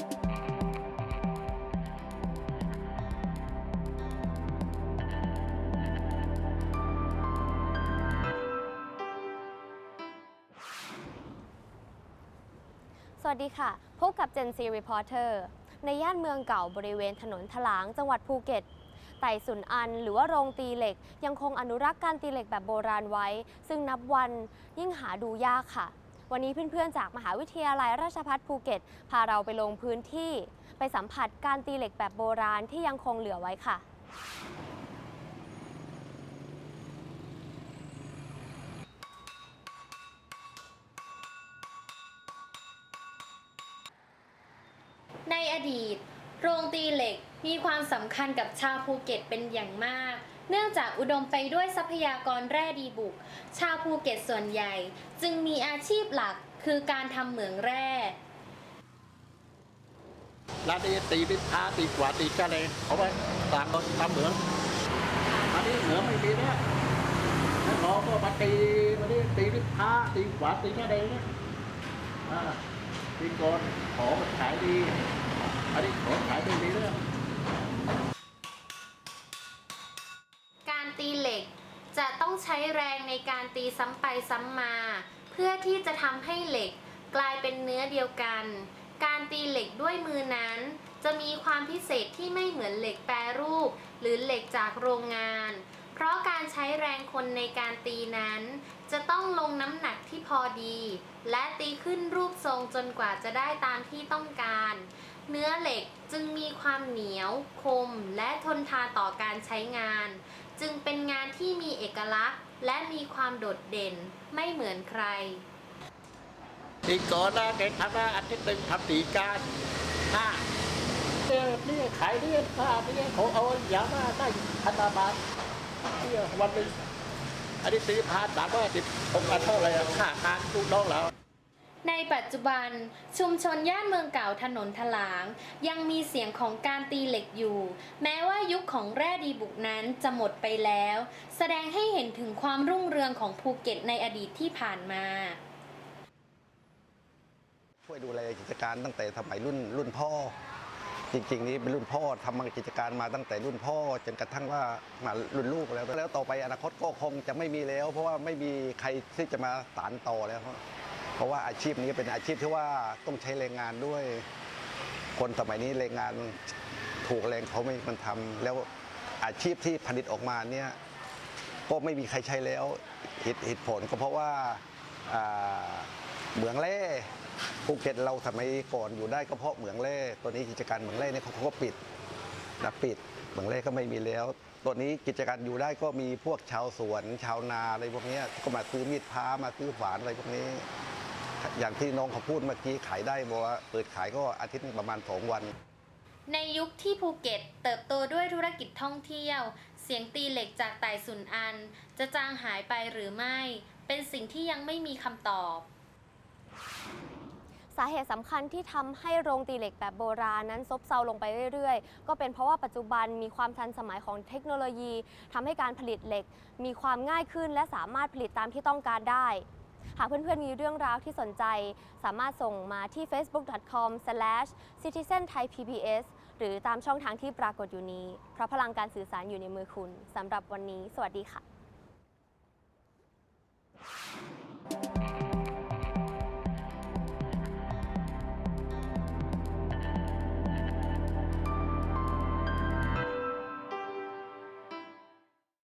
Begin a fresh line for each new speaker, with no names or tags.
สวัสดีค่ะ พบกับ Gen Z Reporter ในย่านเมืองเก่าบริเวณถนนถลางจังหวัดภูเก็ต ไต่สุนอันหรือว่าโรงตีเหล็ก ยังคงอนุรักษ์การตีเหล็กแบบโบราณไว้ ซึ่งนับวันยิ่งหาดูยากค่ะ วันนี้เพื่อนๆ จากมหาวิทยาลัยราชภัฏภูเก็ต พาเราไปลงพื้นที่ ไปสัมผัสการตีเหล็กแบบโบราณที่ยังคงเหลือไว้ค่ะ
ในอดีต โรงตีเหล็กมีความสำคัญกับชาวภูเก็ตเป็นอย่างมาก เนื่องจากอุดมไปด้วยทรัพยากรแร่ดีบุก ชาวภูเก็ตส่วนใหญ่ จึงมีอาชีพหลักคือการทำเหมืองแร่
ร้านนี้ตีดิพาตีกว่าตีกะเลยเอาไว้ต่างคนทำเหมืองอันนี้เหมืองไม่มีเนี่ยแล้วหมอก็มาตีมานี่ตีดิพาตีกว่าตีกะเลยเนี่ยอ่าตีก่อนของมันขายดีอันนี้ของขายไม่ดี
ใช้แรงในการตีซ้ำไปซ้ำมา เพื่อที่จะทำให้เหล็กกลายเป็นเนื้อเดียวกัน การตีเหล็กด้วยมือนั้น จะมีความพิเศษที่ไม่เหมือนเหล็กแปรรูป หรือเหล็กจากโรงงาน เพราะการใช้แรงคนในการตีนั้น จะต้องลงน้ำหนักที่พอดี และตีขึ้นรูปทรงจนกว่าจะได้ตามที่ต้องการ เนื้อเหล็กจึงมีความเหนียว คม และทนทานต่อการใช้งาน จึงเป็นงานที่มีเอกลักษณ์ และมีความโดดเด่นไม่เหมือนใคร
ตีก่อนนะแกทำนะอาทิตย์หนึ่งทำตีการห้าเนี่ยนี่ขายเนี่ยค่าเนี่ยเขาเอาอย่ามาได้พันบาทเนี่ยวันนึงอันนี้ตีพาสามร้อยสิบผมกันเท่าไร่ะค่าการลูกน้องเรา
ในปัจจุบันชุมชนย่านเมืองเก่าถนนถลาง ยังมีเสียงของการตีเหล็กอยู่ แม้ว่า ยุคของแร่ดีบุกนั้นจะหมดไปแล้ว แสดงให้เห็นถึงความรุ่งเรืองของภูเก็ตในอดีตที่ผ่านมา
ช่วยดูแลกิจการตั้งแต่สมัยรุ่นรุ่นพ่อ จริง ๆ นี้เป็นรุ่นพ่อทำมากิจการมาตั้งแต่รุ่นพ่อ จนกระทั่งว่ามารุ่นลูกแล้ว แล้วต่อไปอนาคตก็คงจะไม่มีแล้ว เพราะว่าไม่มีใครที่จะมาสานต่อแล้ว เพราะว่าอาชีพนี้เป็นอาชีพที่ว่าต้องใช้แรงงานด้วย คนสมัยนี้แรงงาน ถูกแรงเขาไม่มีคนทำแล้วอาชีพที่ผลิตออกมาเนี่ยก็ไม่มีใครใช้แล้วเหตุเหตุผลก็เพราะว่าเหมืองแร่ภูเก็ตเราสมัยก่อนอยู่ได้ก็เพราะเหมืองแร่ตัวนี้กิจการเหมืองแร่เนี่ยเขาก็ปิดนะปิดเหมืองแร่ก็ไม่มีแล้ว ตัวนี้กิจการอยู่ได้ก็มีพวกชาวสวนชาวนาอะไรพวกนี้ก็มาซื้อมีดพ้ามาซื้อฝานอะไรพวกนี้ อย่างที่น้องเขาพูดเมื่อกี้ขายได้บอกว่าเปิดขายก็อาทิตย์ประมาณสองวัน
ในยุคที่ภูเก็ตเติบโตด้วยธุรกิจท่องเที่ยว เสียงตีเหล็กจากไต่สุนอัน จะจางหายไปหรือไม่ เป็นสิ่งที่ยังไม่มีคำตอบ
สาเหตุสำคัญที่ทำให้โรงตีเหล็กแบบโบราณนั้นซบเซาลงไปเรื่อยๆ ก็เป็นเพราะว่าปัจจุบันมีความทันสมัยของเทคโนโลยีทำให้การผลิตเหล็ก มีความง่ายขึ้นและสามารถผลิตตามที่ต้องการได้ หากเพื่อนๆมีเรื่องราวที่สนใจ สามารถส่งมาที่ facebook.com/citizenthaipbs หรือตามช่องทางที่ปรากฏอยู่นี้ เพราะพลังการสื่อสารอยู่ในมือคุณสำหรับวันนี้ สวัสดีค่ะ